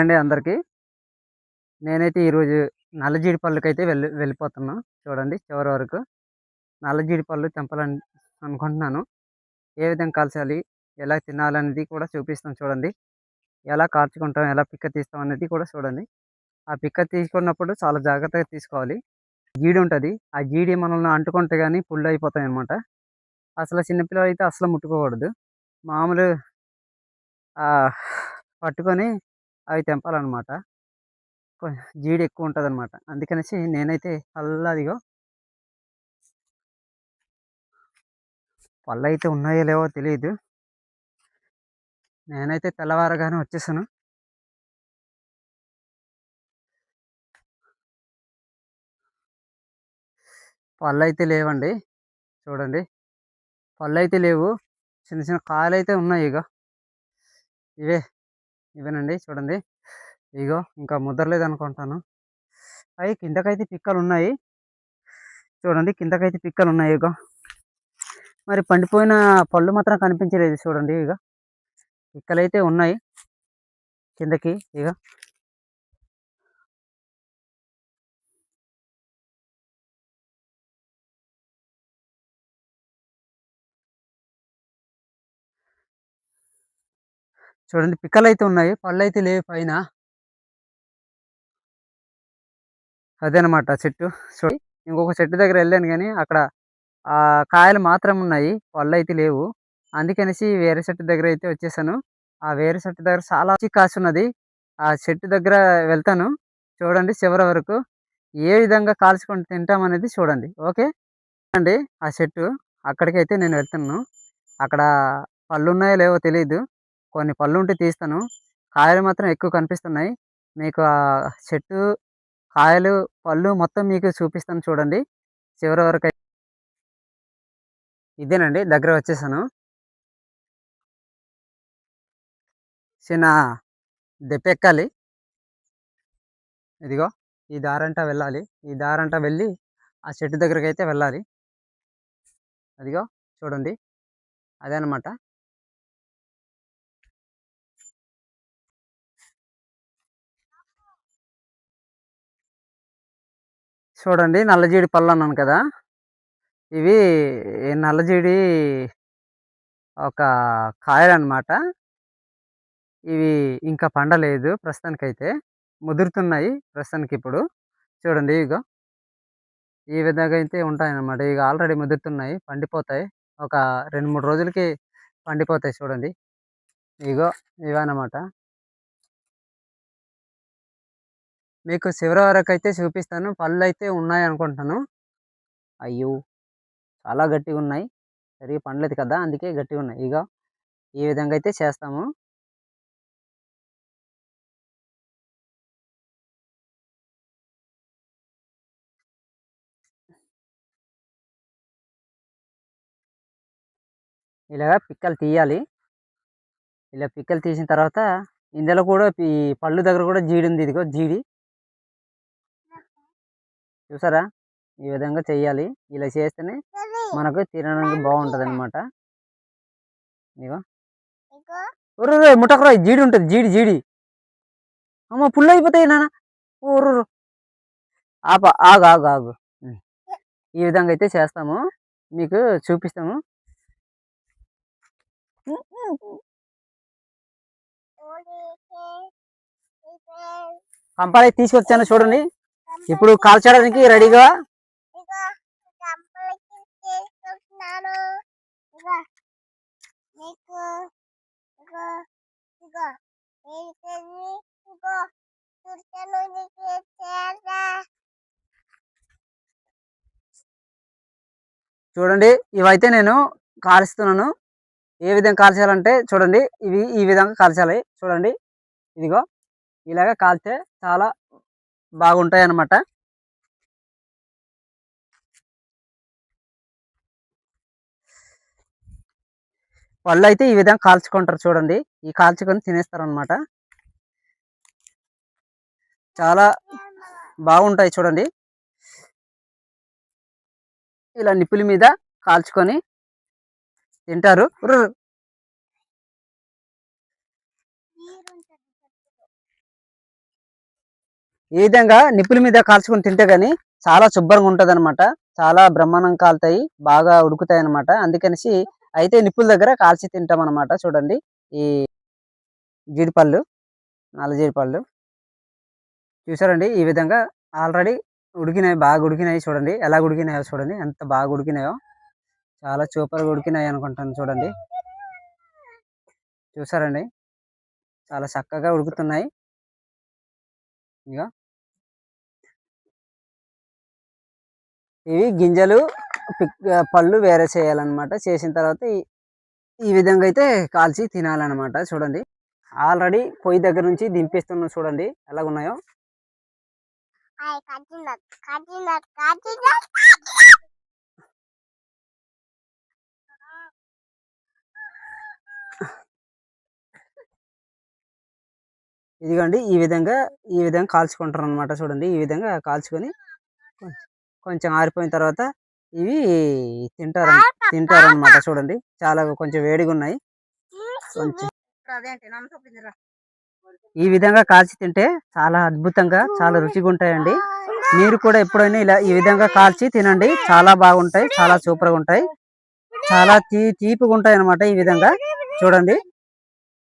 అండి అందరికీ. నేనైతే ఈరోజు నల్లజీడిపళ్ళకి అయితే వెళ్ళి వెళ్ళిపోతున్నా. చూడండి చివరి వరకు. నల్ల జీడిపళ్ళు తెంపాలని అనుకుంటున్నాను. ఏ విధంగా కాల్చాలి? ఎలా తినాలనేది కూడా చూపిస్తాం చూడండి. ఎలా కాల్చుకుంటాం? ఎలా పిక్క తీస్తాం అనేది కూడా చూడండి. ఆ పిక్క తీసుకున్నప్పుడు చాలా జాగ్రత్తగా తీసుకోవాలి. జీడి ఉంటుంది. ఆ జీడి మనల్ని అంటుకుంటే కానీ పుల్లు అయిపోతాయి అనమాట అసలు చిన్నపిల్లలు అయితే అసలు ముట్టుకోకూడదు. మామూలు పట్టుకొని అవి తెంపాలన్నమాట. జీడి ఎక్కువ ఉంటుంది అనమాట అందుకనేసి నేనైతే అల్లదిగో పళ్ళు అయితే ఉన్నాయో లేవో తెలియదు నేనైతే తెల్లవారగానే వచ్చేసాను. పళ్ళు అయితే లేవండి. చూడండి. పళ్ళు అయితే లేవు. చిన్న చిన్న కాయలు అయితే ఉన్నాయి ఇక ఇవే ఇవేనండి చూడండి. ఇగో ఇంకా ముద్రలేదు అనుకుంటాను అవి కిందకైతే పిక్కలు ఉన్నాయి చూడండి కిందకైతే పిక్కలు ఉన్నాయి ఇగో. మరి పండిపోయిన పళ్ళు మాత్రం కనిపించలేదు చూడండి ఇక పిక్కలైతే ఉన్నాయి. కిందకి ఇక చూడండి పిక్కలు అయితే ఉన్నాయి పళ్ళు అయితే లేవు పైన. అదేనమాట చెట్టు. చూడండి ఇంకొక చెట్టు దగ్గర వెళ్ళాను కానీ అక్కడ ఆ కాయలు మాత్రం ఉన్నాయి పళ్ళు అయితే లేవు. అందుకనేసి వేరే చెట్టు దగ్గర అయితే వచ్చేసాను. ఆ వేరే చెట్టు దగ్గర చాలా కాసి ఉన్నది. ఆ చెట్టు దగ్గర వెళ్తాను చూడండి చివరి వరకు. ఏ విధంగా కాల్చుకొని తింటాం అనేది చూడండి ఓకే? అండి ఆ చెట్టు అక్కడికైతే నేను వెళ్తున్నాను. అక్కడ పళ్ళు ఉన్నాయో లేవో తెలియదు కొన్ని పళ్ళు ఉంటే తీస్తాను. కాయలు మాత్రం ఎక్కువ కనిపిస్తున్నాయి. మీకు ఆ చెట్టు కాయలు పళ్ళు మొత్తం మీకు చూపిస్తాను చూడండి. చివరి వరకు ఇదేనండి దగ్గర వచ్చేసాను. చిన్న దెప్పెక్కాలి. ఇదిగో ఈ దారంట వెళ్ళాలి. ఈ దారంట వెళ్ళి ఆ చెట్టు దగ్గరికి అయితే వెళ్ళాలి. అదిగో చూడండి. అదే చూడండి నల్లజీడి పళ్ళు అన్నాను కదా. ఇవి నల్లజీడి ఒక కాయలు అనమాట ఇవి ఇంకా పండలేదు ప్రస్తుతానికైతే. ముదురుతున్నాయి ప్రస్తుతానికి ఇప్పుడు చూడండి ఇగో. ఈ విధంగా అయితే ఉంటాయన్నమాట. ఇక ఆల్రెడీ ముదురుతున్నాయి పండిపోతాయి. ఒక రెండు మూడు రోజులకి పండిపోతాయి చూడండి. ఇగో ఇవన్నమాట. మీకు చివరి వరకు అయితే చూపిస్తాను. పళ్ళు అయితే ఉన్నాయి అనుకుంటాను అయ్యో! చాలా గట్టిగా ఉన్నాయి సరిగా పండలేదు కదా! అందుకే గట్టిగా ఉన్నాయి ఇక ఈ విధంగా అయితే చేస్తాము. ఇలాగ పిక్కలు తీయాలి. ఇలా పిక్కలు తీసిన తర్వాత ఇందులో కూడా ఈ పళ్ళు దగ్గర కూడా జీడి ఉంది ఇదిగో జీడి. చూసారా? ఈ విధంగా చెయ్యాలి. ఇలా చేస్తేనే మనకు తినడానికి బాగుంటుంది అనమాట ఇగో ముట్టకరా జీడి ఉంటుంది. జీడి జీడి. అమ్మ పుల్లు అయిపోతాయి నాన్న. ఊరు ఆప ఆగు ఆగు ఆగు. ఈ విధంగా అయితే చేస్తాము. మీకు చూపిస్తాము. కంపాలి తీసుకొచ్చాను చూడండి. ఇప్పుడు కాల్చడానికి రెడీగా? చూడండి ఇవైతే నేను కాలుస్తున్నాను. ఏ విధంగా కాల్చాలంటే చూడండి ఇవి ఈ విధంగా కాల్చాలి చూడండి ఇదిగో ఇలాగ కాల్చే చాలా బాగుంటాయి అన్నమాట వాళ్ళు అయితే ఈ విధంగా కాల్చుకుంటారు చూడండి. ఈ కాల్చుకొని తినేస్తారు అనమాట చాలా బాగుంటాయి చూడండి. ఇలా నిప్పుల మీద కాల్చుకొని తింటారు. ఈ విధంగా నిప్పుల మీద కాల్చుకొని తింటే కానీ చాలా శుభ్రంగా ఉంటుంది అనమాట చాలా బ్రహ్మాండం కాలుతాయి బాగా ఉడుకుతాయి అనమాట అందుకనేసి అయితే నిప్పుల దగ్గర కాల్చి తింటాం అనమాట చూడండి ఈ జీడిపళ్ళు నల్ల జీడిపళ్ళు. చూసారండి ఈ విధంగా ఆల్రెడీ ఉడికినాయి బాగా ఉడికినాయి చూడండి. ఎలా ఉడికినాయో చూడండి ఎంత బాగా ఉడికినాయో. చాలా సూపర్గా ఉడికినాయి అనుకుంటాను చూడండి. చూసారండి చాలా చక్కగా ఉడుకుతున్నాయి. ఇక ఇవి గింజలు పిక్ పళ్ళు వేరే చేయాలన్నమాట. చేసిన తర్వాత ఈ- విధంగా అయితే కాల్చి తినాలన్నమాట. చూడండి. ఆల్రెడీ పొయ్యి దగ్గర నుంచి దింపేస్తున్నాం చూడండి. ఎలా ఉన్నాయో Ay, kajinak, kajinak, kajinak. ఇదిగోండి ఈ విధంగా ఈ విధంగా కాల్చుకుంటారు అనమాట చూడండి. ఈ విధంగా కాల్చుకొని కొంచెం ఆరిపోయిన తర్వాత ఇవి తింటారు తింటారు అనమాట చూడండి. చాలా కొంచెం వేడిగా ఉన్నాయి కొంచెం ఈ విధంగా కాల్చి తింటే చాలా అద్భుతంగా చాలా రుచిగా ఉంటాయండి మీరు కూడా ఎప్పుడైనా ఇలా ఈ విధంగా కాల్చి తినండి. చాలా బాగుంటాయి చాలా సూపర్గా ఉంటాయి చాలా తీ తీపిగా ఉంటాయి అనమాట ఈ విధంగా. చూడండి.